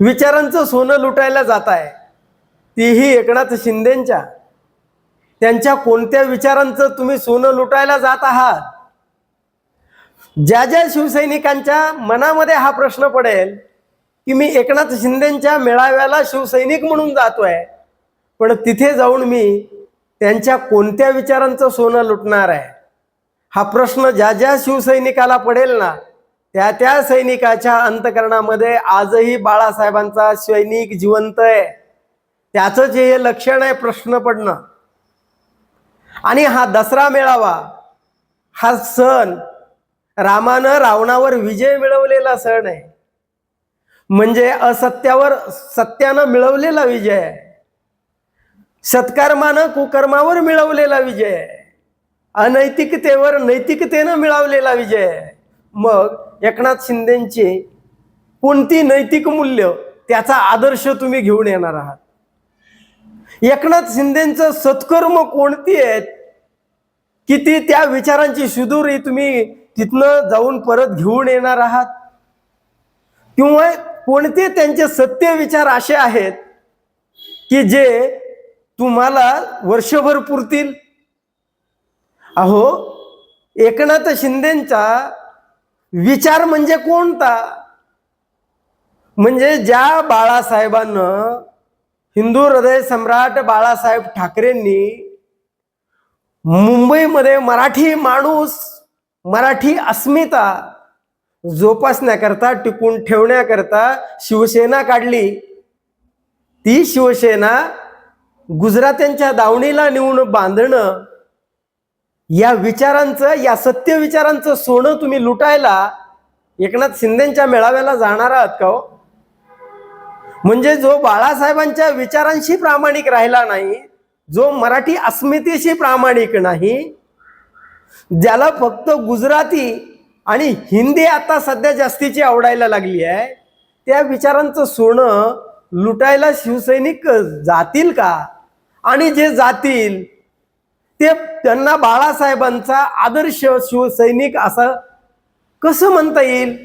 विचारांचं सोनं लुटायला जात आहे. तीही एकनाथ शिंदेच्या. त्यांच्या कोणत्या विचारांचं तुम्ही सोनं लुटायला जात आहात? ज्या ज्या शिवसैनिकांच्या मनामध्ये हा प्रश्न पडेल की मी एकनाथ शिंदेच्या मेळाव्याला शिवसैनिक म्हणून जातोय पण तिथे जाऊन मी त्यांच्या कोणत्या विचारांचं सोनं लुटणार आहे? हा प्रश्न ज्या ज्या शिवसैनिकाला पडेल ना त्या त्या सैनिकाच्या अंतकरणामध्ये आजही बाळासाहेबांचा सैनिक जिवंत आहे. त्याचं जे हे लक्षण आहे प्रश्न पडणं. आणि हा दसरा मेळावा हा सण रामानं रावणावर विजय मिळवलेला सण आहे. म्हणजे असत्यावर सत्यानं मिळवलेला विजय आहे. सत्कर्मानं कुकर्मावर मिळवलेला विजय आहे. अनैतिकतेवर नैतिकतेनं मिळवलेला विजय आहे. मग एकनाथ शिंदेचे कोणती नैतिक मूल्य त्याचा आदर्श तुम्ही घेऊन येणार आहात? एकनाथ शिंदेचं सत्कर्म कोणती आहेत? की ती त्या विचारांची सुदूरी तुम्ही तिथनं जाऊन परत घेऊन येणार आहात? किंवा कोणते त्यांचे सत्य विचार असे आहेत की जे तुम्हाला वर्षभर पुरतील? अहो एकनाथ शिंदेचा विचार म्हणजे कोणता? म्हणजे ज्या बाळासाहेबांनं हिंदू हृदय सम्राट बाळासाहेब ठाकरेंनी मुंबईमध्ये मराठी माणूस मराठी अस्मिता जोपासण्याकरता टिकून ठेवण्याकरता शिवसेना काढली. ती शिवसेना गुजरात्यांच्या दावणीला नेऊन बांधणं या विचारांचं या सत्य विचारांचं सोनं तुम्ही लुटायला एकनाथ शिंदेच्या मेळाव्याला जाणार आहात का हो? म्हणजे जो बाळासाहेबांच्या विचारांशी प्रामाणिक राहिला नाही जो मराठी अस्मितेशी प्रामाणिक नाही ज्याला फक्त गुजराती आणि हिंदी आता सध्या जास्तीची आवडायला लागली आहे त्या विचारांचं सोनं लुटायला शिवसैनिक जातील का? आणि जे जातील ते त्यांना बाळासाहेबांचा आदर्श शिवसैनिक असं कसं म्हणता येईल?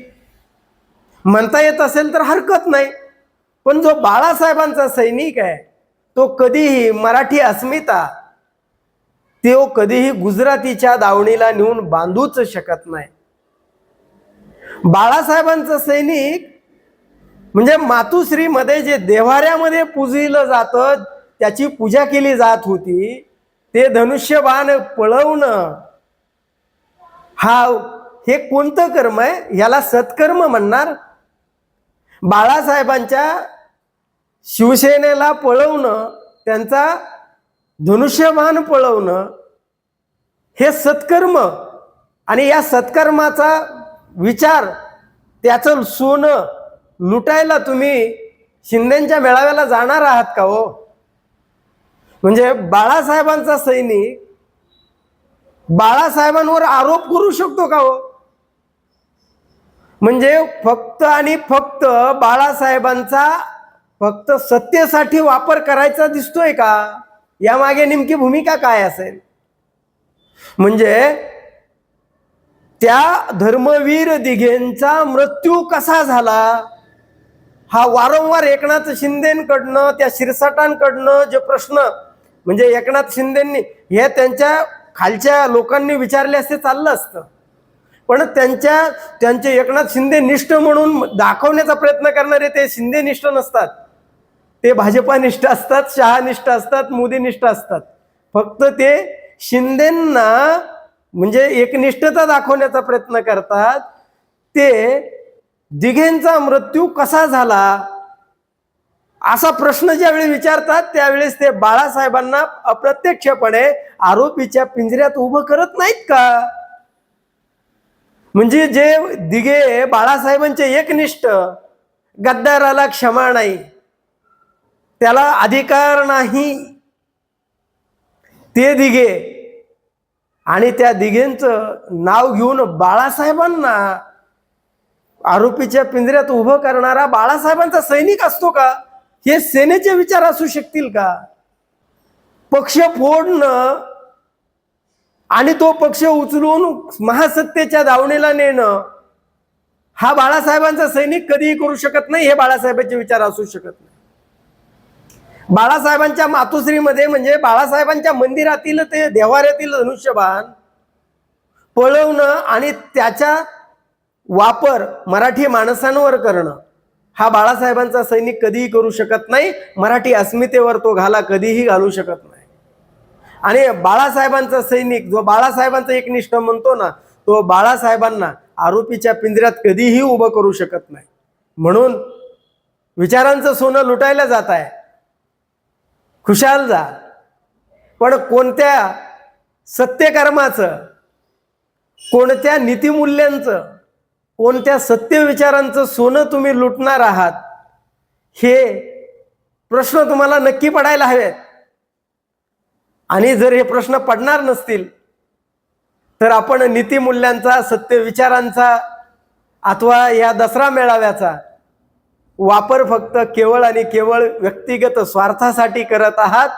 म्हणता येत असेल तर हरकत नाही. पण जो बाळासाहेबांचा सैनिक आहे तो कधीही मराठी अस्मिता तो कधीही गुजरातीच्या दावणीला नेऊन बांधूच शकत नाही. बाळासाहेबांचं सैनिक म्हणजे मातुश्रीमध्ये जे देवाऱ्यामध्ये पूजलं जातं त्याची पूजा केली जात होती ते धनुष्यबाण पळवणं हा हे कोणतं कर्म आहे? याला सत्कर्म म्हणणार. बाळासाहेबांच्या शिवसेनेला पळवणं त्यांचा धनुष्यबाण पळवणं हे सत्कर्म. आणि या सत्कर्माचा विचार त्याचं सोनं लुटायला तुम्ही शिंदेच्या मेळाव्याला जाणार आहात का हो? म्हणजे बाळासाहेबांचा सैनिक बाळासाहेबांवर आरोप करू शकतो का हो? म्हणजे फक्त आणि फक्त बाळासाहेबांचा फक्त सत्तेसाठी वापर करायचा दिसतोय का? यामागे नेमकी भूमिका काय असेल? म्हणजे त्या धर्मवीर दिघेंचा मृत्यू कसा झाला? हा वारंवार एकनाथ शिंदेकडनं त्या शिरसाटांकडनं जे प्रश्न म्हणजे एकनाथ शिंदेंनी हे त्यांच्या खालच्या लोकांनी विचारले असते चाललं असतं. पण त्यांच्या त्यांचे एकनाथ शिंदे निष्ठ म्हणून दाखवण्याचा प्रयत्न करणारे ते शिंदे निष्ठ नसतात. ते भाजपानिष्ठ असतात शहानिष्ठ असतात मोदीनिष्ठ असतात. फक्त ते शिंदेंना म्हणजे एकनिष्ठता दाखवण्याचा प्रयत्न करतात. ते दिघेंचा मृत्यू कसा झाला? असा प्रश्न ज्यावेळी विचारतात त्यावेळेस ते बाळासाहेबांना अप्रत्यक्षपणे आरोपीच्या पिंजऱ्यात उभं करत नाहीत का? म्हणजे जे दिघे बाळासाहेबांचे एकनिष्ठ गद्दाराला क्षमा नाही त्याला अधिकार नाही ते दिघे आणि त्या दिघेंचं नाव घेऊन बाळासाहेबांना आरोपीच्या पिंजऱ्यात उभं करणारा बाळासाहेबांचा सैनिक असतो का? हे सेनेचे विचार असू शकतील का? पक्ष फोडणं आणि तो पक्ष उचलून महासत्तेच्या दावणीला नेणं हा बाळासाहेबांचा सैनिक कधीही करू शकत नाही हे बाळासाहेबांचे विचार असू शकत नाही. बाळासाहेबांच्या मातोश्रीमध्ये म्हणजे बाळासाहेबांच्या मंदिरातील ते देवाऱ्यातील धनुष्यबाण पळवणं आणि त्याचा वापर मराठी माणसांवर करणं. हा बाळासाहेबांचा सैनिक कधीही करू शकत नाही. मराठी अस्मितेवर तो घाला कधीही घालू शकत नाही. आणि बाळासाहेबांचा सैनिक जो बाळासाहेबांचा एकनिष्ठ म्हणतो ना तो बाळासाहेबांना आरोपीच्या पिंजऱ्यात कधीही उभं करू शकत नाही. म्हणून विचारांचं सोनं लुटायला जात आहे. खुशाल जा. पण कोणत्या सत्यकर्माचं कोणत्या नीतिमूल्यांचं कोणत्या सत्य विचारांचं सोनं तुम्ही लुटणार आहात? हे प्रश्न तुम्हाला नक्की पडायला हवेत. आणि जर हे प्रश्न पडणार नसतील तर आपण नीतिमूल्यांचा सत्य विचारांचा अथवा या दसरा मेळाव्याचा वापर फक्त केवळ आणि केवळ व्यक्तिगत स्वार्थासाठी करत आहात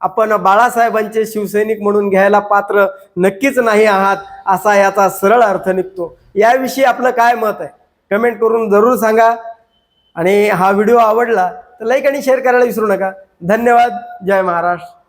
आपण बाळासाहेबांचे शिवसैनिक म्हणून घ्यायला पात्र नक्कीच नाही आहात असा याचा सरळ अर्थ निघतो. याविषयी आपलं काय मत आहे? कमेंट करून जरूर सांगा. आणि हा व्हिडिओ आवडला तर लाईक आणि शेअर करायला विसरू नका. धन्यवाद. जय महाराष्ट्र.